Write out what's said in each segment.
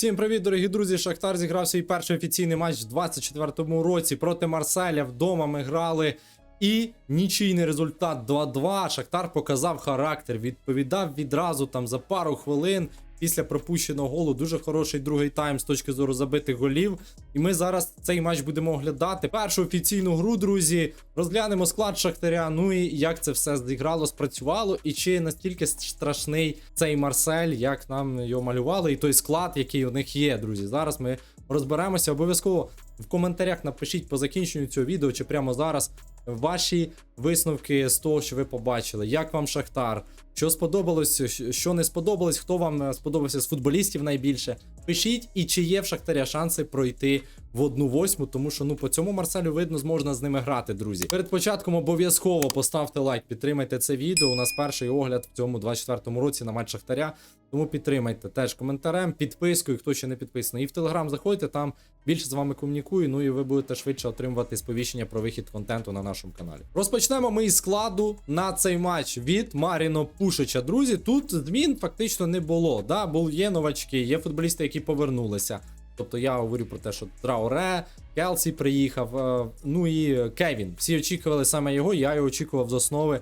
Всім привіт, дорогі друзі! Шахтар зіграв свій перший офіційний матч в 24-му році проти Марселя. Вдома ми грали. І нічийний результат 2-2. Шахтар показав характер, відповідав відразу там за пару хвилин після пропущеного голу. Дуже хороший другий тайм з точки зору забитих голів. І ми зараз цей матч будемо оглядати. Першу офіційну гру, друзі. Розглянемо склад Шахтаря. Ну і як це все зіграло, спрацювало, і чи настільки страшний цей Марсель, як нам його малювали, і той склад, який у них є, друзі. Зараз ми розберемося. Обов'язково в коментарях напишіть по закінченню цього відео, чи прямо зараз ваші висновки з того, що ви побачили. Як вам Шахтар? Що сподобалось, що не сподобалось, хто вам е, сподобався з футболістів найбільше? Пишіть, і чи є в Шахтаря шанси пройти в одну восьму, тому що ну по цьому Марселю видно, зможна з ними грати, друзі. Перед початком обов'язково поставте лайк, підтримайте це відео. У нас перший огляд в цьому 24-му році на матч Шахтаря. Тому підтримайте теж коментарем, підпискою, хто ще не підписаний. І в Телеграм заходьте, там більше з вами комунікую. Ну і ви будете швидше отримувати сповіщення про вихід контенту на нашому каналі. Розпочнемо ми із складу на цей матч від Маріно Пушича. Друзі, тут змін фактично не було. Да, Бул є новачки, є футболісти, які повернулися. Тобто я говорю про те, що Трауре, Келсі приїхав, е, ну і Кевін. Всі очікували саме його. Я його очікував з основи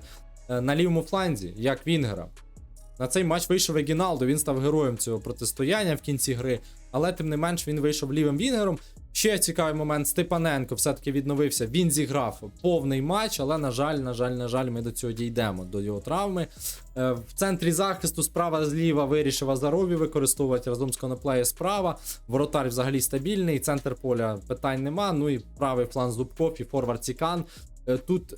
е, на лівому фланзі, як Вінгера. На цей матч вийшов Егіналдо, він став героєм цього протистояння в кінці гри, але тим не менш він вийшов лівим вінгером. Ще цікавий момент: Степаненко все-таки відновився. Він зіграв повний матч, але, на жаль, на жаль, на жаль, ми до цього дійдемо, до його травми. Е, В центрі захисту справа зліва вирішив Азарові використовувати разом з Коноплеє справа. Воротар взагалі стабільний, центр поля питань нема. Ну і правий фланг Зубков і форвард Цікан. Е, Тут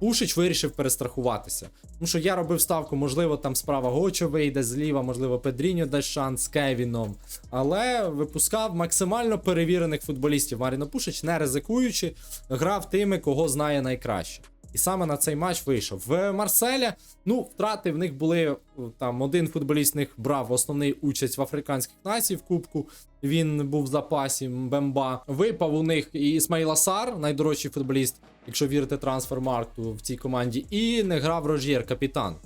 Пушич вирішив перестрахуватися. Тому що я робив ставку, можливо, там справа Гочо вийде зліва, можливо, Педріньо дасть шанс з Кевіном. Але випускав максимально перевірених футболістів. Маріно Пушич, не ризикуючи, грав тими, кого знає найкраще. І саме на цей матч вийшов. В Марселя, ну, втрати в них були там один футболіст в них брав основний участь в африканських націй в Кубку. Він був в запасі Бемба. Випав у них і Ісмаїл Асар, найдорожчий футболіст, якщо вірити трансфермаркту в цій команді, і не грав Рожєр, капітан.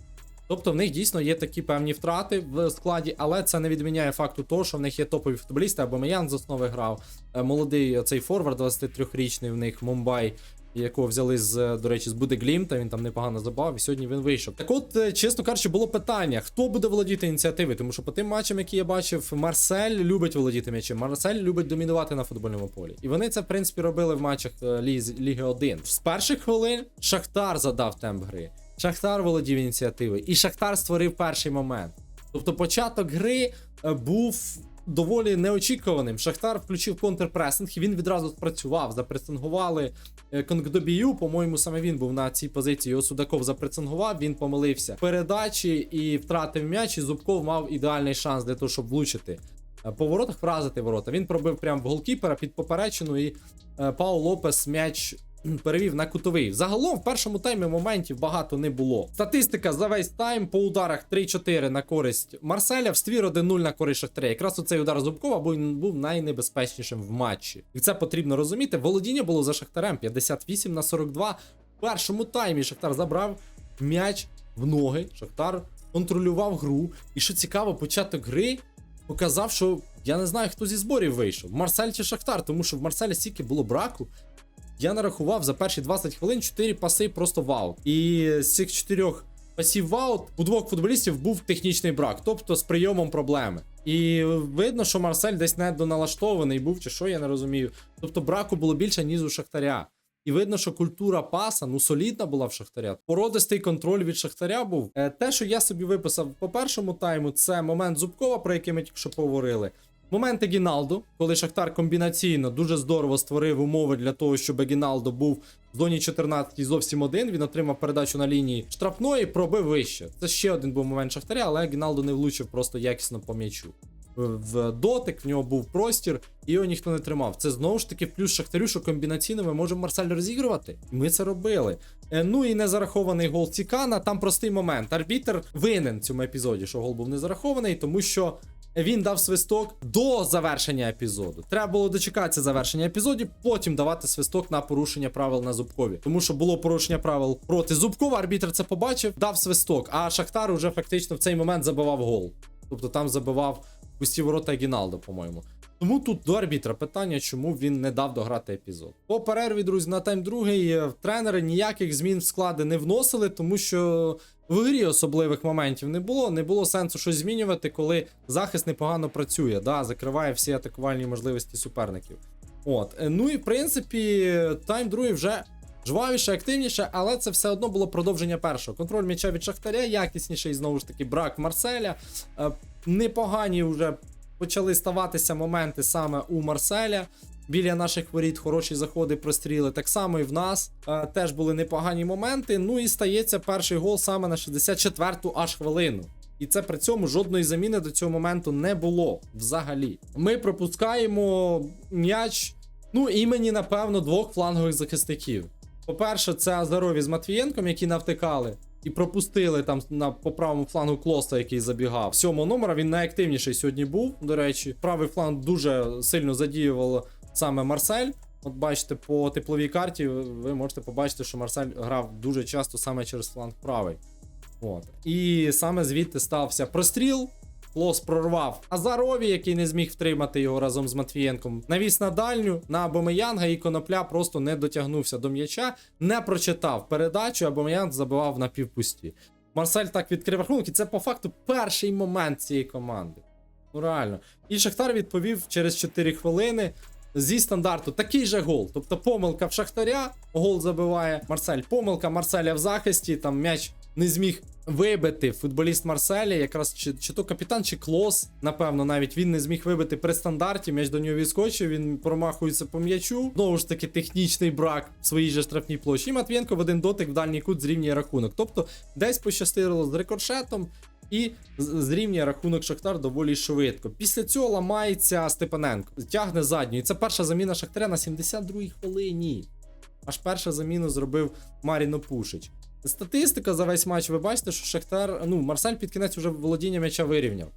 Тобто в них дійсно є такі певні втрати в складі, але це не відміняє факту того, що в них є топові футболісти, або Маян з основи грав. е, Молодий цей форвард, 23-річний в них Мумбай, якого взяли з, до речі, з Будеглімта, він там непогано забав, і сьогодні він вийшов. Так от, е, чесно кажучи, було питання: хто буде володіти ініціативи? Тому що по тим матчам, які я бачив, Марсель любить володіти м'ячем. Марсель любить домінувати на футбольному полі. І вони це, в принципі, робили в матчах е, Ліз- Ліги 1. З перших хвилин Шахтар задав темп гри. Шахтар володів ініціативою, і Шахтар створив перший момент. Тобто початок гри е, був доволі неочікуваним. Шахтар включив контрпресинг, і він відразу спрацював. Запресингували е, Конгдобію. По-моєму, саме він був на цій позиції. Його Судаков запресингував, він помилився. Передачі і втратив м'яч, і Зубков мав ідеальний шанс для того, щоб влучити. Е, По воротах вразити ворота. Він пробив прямо в голкіпера під поперечину, і е, Пау Лопес м'яч перевів на кутовий. Загалом в першому таймі моментів багато не було. Статистика за весь тайм по ударах 3-4 на користь Марселя, в ствір 1-0 на користь Шахтаря. Якраз оцей удар Зубкова був найнебезпечнішим в матчі. І це потрібно розуміти. Володіння було за Шахтарем 58 на 42. В першому таймі Шахтар забрав м'яч в ноги. Шахтар контролював гру. І що цікаво, початок гри показав, що я не знаю, хто зі зборів вийшов. Марсель чи Шахтар, тому що в Марселі стільки було браку. Я нарахував за перші 20 хвилин 4 паси просто в аут. І з цих 4 пасів в аут у двох футболістів був технічний брак, тобто з прийомом проблеми. І видно, що Марсель десь недоналаштований був, чи що я не розумію. Тобто браку було більше, ніж у Шахтаря. І видно, що культура паса ну солідна була в Шахтаря. Породистий контроль від Шахтаря був. Е, те, що я собі виписав по першому тайму, це момент Зубкова, про який ми тільки що поговорили. Момент Егіналду, коли Шахтар комбінаційно дуже здорово створив умови для того, щоб Егіналдо був в зоні 14 зовсім один. Він отримав передачу на лінії штрафної, пробив вище. Це ще один був момент Шахтаря, але Егіналдо не влучив просто якісно по м'ячу. В дотик в нього був простір, і його ніхто не тримав. Це знову ж таки плюс Шахтарю, що комбінаційно ми можемо Марсель розігрувати. Ми це робили. Е, Ну і не зарахований гол Цікана. Там простий момент. Арбітер винен в цьому епізоді, що гол був не зарахований, тому що він дав свисток до завершення епізоду. Треба було дочекатися завершення епізоду, потім давати свисток на порушення правил на Зубкові. Тому що було порушення правил проти Зубкова. Арбітр це побачив, дав свисток. А Шахтар уже фактично в цей момент забивав гол. Тобто там забивав пусті ворота Гіналдо, по-моєму. Тому тут до арбітра питання, чому він не дав дограти епізод. По перерві, друзі, на тайм другий е, тренери ніяких змін в склади не вносили, тому що в грі особливих моментів не було. Не було сенсу щось змінювати, коли захист непогано працює, да, закриває всі атакувальні можливості суперників. От, е, ну і в принципі, тайм другий вже жвавіше, активніше, але це все одно було продовження першого. Контроль м'яча від Шахтаря, якісніший, знову ж таки, брак Марселя. Е, Непогані вже почали ставатися моменти саме у Марселя. Біля наших воріт хороші заходи, простріли. Так само і в нас е, теж були непогані моменти. Ну і стається перший гол саме на 64-ту аж хвилину. І це при цьому жодної заміни до цього моменту не було взагалі. Ми пропускаємо м'яч, ну імені, напевно, двох флангових захисників. По-перше, це Азарові з Матвієнком, які навтикали. І пропустили там на по правому флангу Клоса, який забігав. Сьомого номера він найактивніший сьогодні був. До речі, правий фланг дуже сильно задіював саме Марсель. От бачите, по тепловій карті ви можете побачити, що Марсель грав дуже часто саме через фланг правий. От. І саме звідти стався простріл. Клос прорвав Азарові, який не зміг втримати його разом з Матвієнком. Навіс на дальню на Абомеянга, і конопля просто не дотягнувся до м'яча, не прочитав передачу, Абомеянг забивав на півпусті. Марсель так відкрив рахунок, і це по факту перший момент цієї команди. Ну реально. І Шахтар відповів через 4 хвилини. Зі стандарту такий же гол. Тобто помилка в Шахтаря, гол забиває Марсель. Помилка Марселя в захисті, там м'яч не зміг вибити футболіст Марселя, якраз чи, чи то капітан, чи клос, напевно, навіть він не зміг вибити при стандарті. М'яч до нього відскочив, він промахується по м'ячу. Знову ж таки, технічний брак в своїй же штрафній площі. І Матвієнко в один дотик в дальній кут зрівнює рахунок. Тобто десь пощастило з рикошетом. І зрівнює рахунок Шахтар доволі швидко. Після цього ламається Степаненко, тягне задню. І це перша заміна Шахтаря на 72-й хвилині. Аж перша заміну зробив Маріно Пушич. Статистика за весь матч, ви бачите, що Шахтар, ну, Марсель під кінець уже володіння м'яча вирівняв.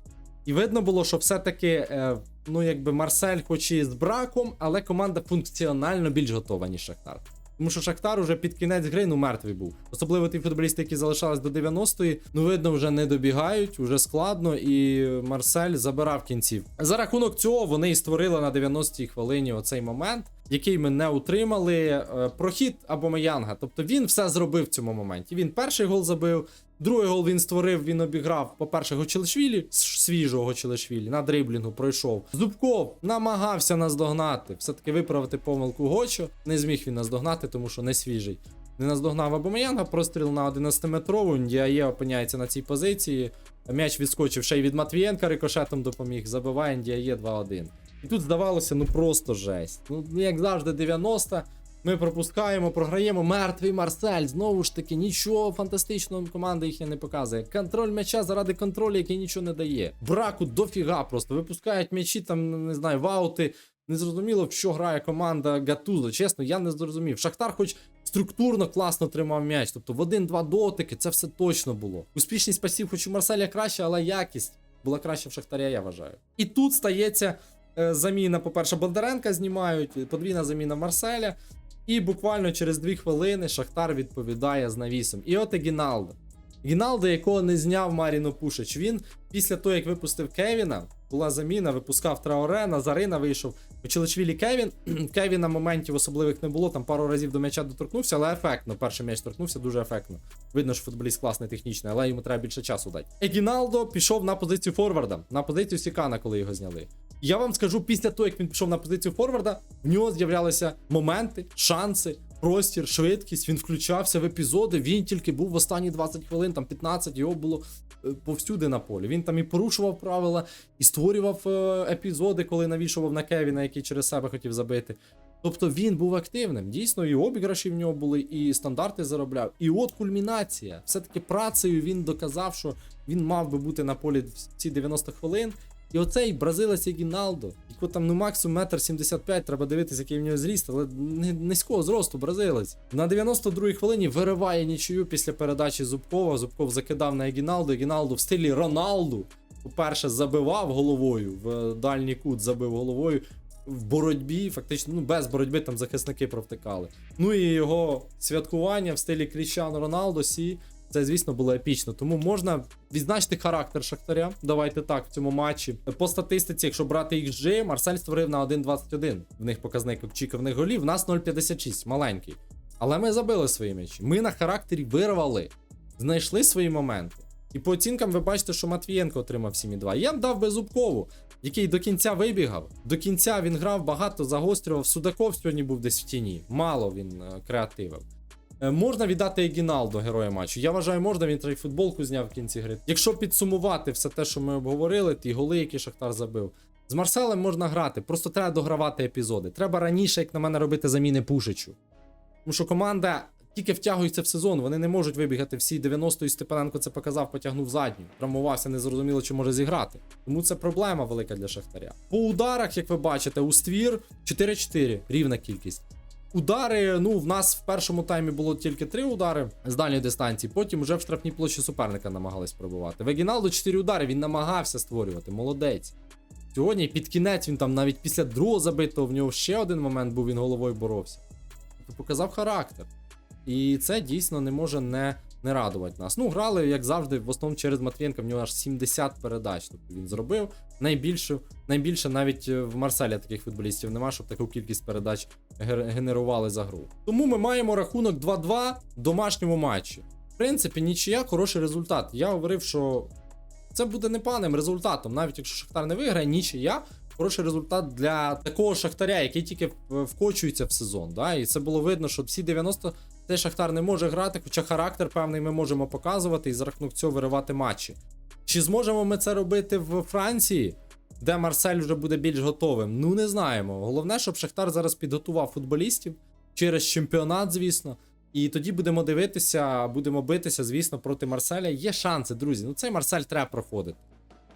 І видно було, що все-таки, е, ну, якби Марсель, хоч і з браком, але команда функціонально більш готова, ніж Шахтар. Тому що Шахтар уже під кінець гри ну мертвий був. Особливо ті футболісти, які залишались до 90-ї, ну видно, вже не добігають, вже складно, і Марсель забирав кінців. За рахунок цього вони і створили на 90-й хвилині оцей момент, який ми не утримали. Е, Прохід Абомеянга. Тобто він все зробив в цьому моменті. Він перший гол забив, другий гол він створив, він обіграв, по-перше, Гочелешвілі, свіжого Гочелешвілі, на дриблінгу пройшов. Зубков намагався наздогнати, все-таки виправити помилку Гочо. Не зміг він наздогнати, тому що не свіжий. Не наздогнав Абомеянга, простріл на 11-метрову. Ndіає опиняється на цій позиції. М'яч відскочив ще й від Матвієнка, рикошетом допоміг. Забиває Ndіає 2-1. І тут здавалося, ну просто жесть. Ну, як завжди, 90. Ми пропускаємо, програємо. Мертвий Марсель. Знову ж таки, нічого фантастичного команда їх не показує. Контроль м'яча заради контролю, який нічого не дає. Браку дофіга просто. Випускають м'ячі, там, не знаю, ваути. Незрозуміло, в що грає команда Гатузо. Чесно, я не зрозумів. Шахтар, хоч структурно класно тримав м'яч. Тобто в один-два дотики це все точно було. Успішність пасів, хоч у Марселя краще, але якість була краще в Шахтаря, я вважаю. І тут стається заміна, по-перше, Бондаренка знімають, подвійна заміна Марселя. І буквально через дві хвилини Шахтар відповідає з навісом. І от і Гіналдо. Гіналдо, якого не зняв Маріно Пушич. Він після того, як випустив Кевіна, була заміна, випускав Траоре, Назарина вийшов. Челичвілі Кевін. Кевіна моментів особливих не було, там пару разів до м'яча доторкнувся, але ефектно. Перший м'яч торкнувся дуже ефектно. Видно, що футболіст класний технічний, але йому треба більше часу дати. Егіналдо пішов на позицію форварда, на позицію Сікана, коли його зняли. Я вам скажу, після того, як він пішов на позицію форварда, в нього з'являлися моменти, шанси, простір, швидкість. Він включався в епізоди. Він тільки був в останні 20 хвилин, там 15, його було е, повсюди на полі. Він там і порушував правила, і створював е, епізоди, коли навішував на Кевіна, який через себе хотів забити. Тобто він був активним. Дійсно, і обіграші в нього були, і стандарти заробляв. І от кульмінація. Все-таки працею він доказав, що він мав би бути на полі ці 90 хвилин. І оцей бразилець Гіналдо, який там ну максимум метр 75, треба дивитися, який в нього зріст, але низького зросту бразилець. На 92-й хвилині вириває нічию після передачі Зубкова. Зубков закидав на Егіналдо. Егіналдо в стилі Роналду. По-перше, забивав головою в дальній кут, забив головою. В боротьбі, фактично, ну без боротьби там захисники провтикали. Ну і його святкування в стилі Кріщану Роналдо Сі Це, звісно, було епічно. Тому можна відзначити характер Шахтаря. Давайте так, в цьому матчі. По статистиці, якщо брати XG, Марсель створив на 1.21. В них показник очікуваних голів. В нас 0.56, маленький. Але ми забили свої м'ячі. Ми на характері вирвали, знайшли свої моменти. І по оцінкам ви бачите, що Матвієнко отримав 7,2. Я б дав Беззубкову, який до кінця вибігав. До кінця він грав багато, загострював. Судаков сьогодні був десь в тіні. Мало він е, креативив. Е, Можна віддати Егіналду героя матчу. Я вважаю, можна він футболку зняв в кінці гри. Якщо підсумувати все те, що ми обговорили, ті голи, які Шахтар забив. З Марселем можна грати, просто треба догравати епізоди. Треба раніше, як на мене, робити заміни Пушичу. Тому що команда тільки втягується в сезон, вони не можуть вибігати всі 90 і Степаненко це показав, потягнув задню. Травмувався, не зрозуміло, чи може зіграти. Тому це проблема велика для Шахтаря. По ударах, як ви бачите, у ствір 4-4, рівна кількість. Удари, ну, в нас в першому таймі було тільки три удари з дальньої дистанції, потім вже в штрафній площі суперника намагались пробувати. Вегіналду 4 удари, він намагався створювати, молодець. Сьогодні під кінець він там навіть після другого забитого в нього ще один момент був, він головою боровся. Тобто показав характер. І це дійсно не може не, не радувати нас. Ну, грали, як завжди, в основному через Матвієнка, в нього аж 70 передач. Тобто він зробив найбільше, найбільше навіть е, в Марселі таких футболістів нема, щоб таку кількість передач генерували за гру. Тому ми маємо рахунок 2-2 в домашньому матчі. В принципі, нічия хороший результат. Я говорив, що це буде непоганим результатом, навіть якщо Шахтар не виграє, нічия. Хороший результат для такого шахтаря, який тільки вкочується в сезон. Да? І це було видно, що всі 90 цей Шахтар не може грати, хоча характер певний ми можемо показувати і за рахунок цього виривати матчі. Чи зможемо ми це робити в Франції, де Марсель вже буде більш готовим? Ну не знаємо. Головне, щоб Шахтар зараз підготував футболістів через чемпіонат, звісно. І тоді будемо дивитися, будемо битися, звісно, проти Марселя. Є шанси, друзі. Ну цей Марсель треба проходити.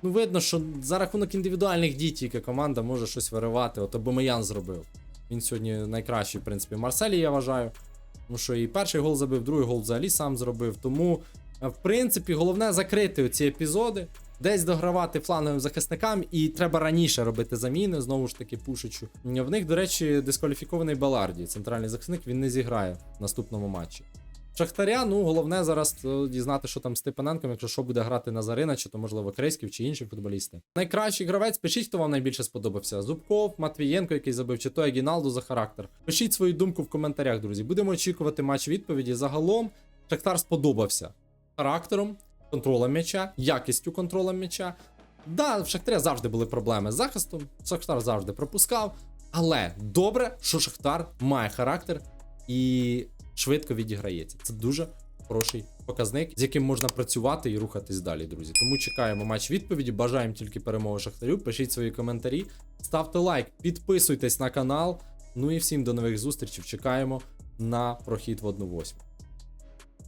Ну, видно, що за рахунок індивідуальних дій тільки команда може щось виривати. От Абомеян зробив. Він сьогодні найкращий, в принципі, в Марселі, я вважаю. Тому що і перший гол забив, другий гол взагалі сам зробив. Тому, е, в принципі, головне закрити оці епізоди, десь догравати фланговим захисникам, і треба раніше робити заміни, знову ж таки, пушичу. В них, до речі, дискваліфікований Баларді, центральний захисник, він не зіграє в наступному матчі. Шахтаря, ну головне зараз е, дізнати, що там з Степаненком, якщо що буде грати Назарина, чи то можливо Криськів, чи інші футболісти. Найкращий гравець, пишіть, хто вам найбільше сподобався. Зубков, Матвієнко, який забив, чи то Агіналду за характер. Пишіть свою думку в коментарях, друзі. Будемо очікувати матч відповіді. Загалом Шахтар сподобався характером, контролем м'яча, якістю контроля м'яча. Да, в Шахтаря завжди були проблеми з захистом. Шахтар завжди пропускав. Але добре, що Шахтар має характер і швидко відіграється. Це дуже хороший показник, з яким можна працювати і рухатись далі, друзі. Тому чекаємо матч відповіді. Бажаємо тільки перемоги Шахтарю. Пишіть свої коментарі, ставте лайк, підписуйтесь на канал. Ну і всім до нових зустрічей. Чекаємо на прохід в 1-8.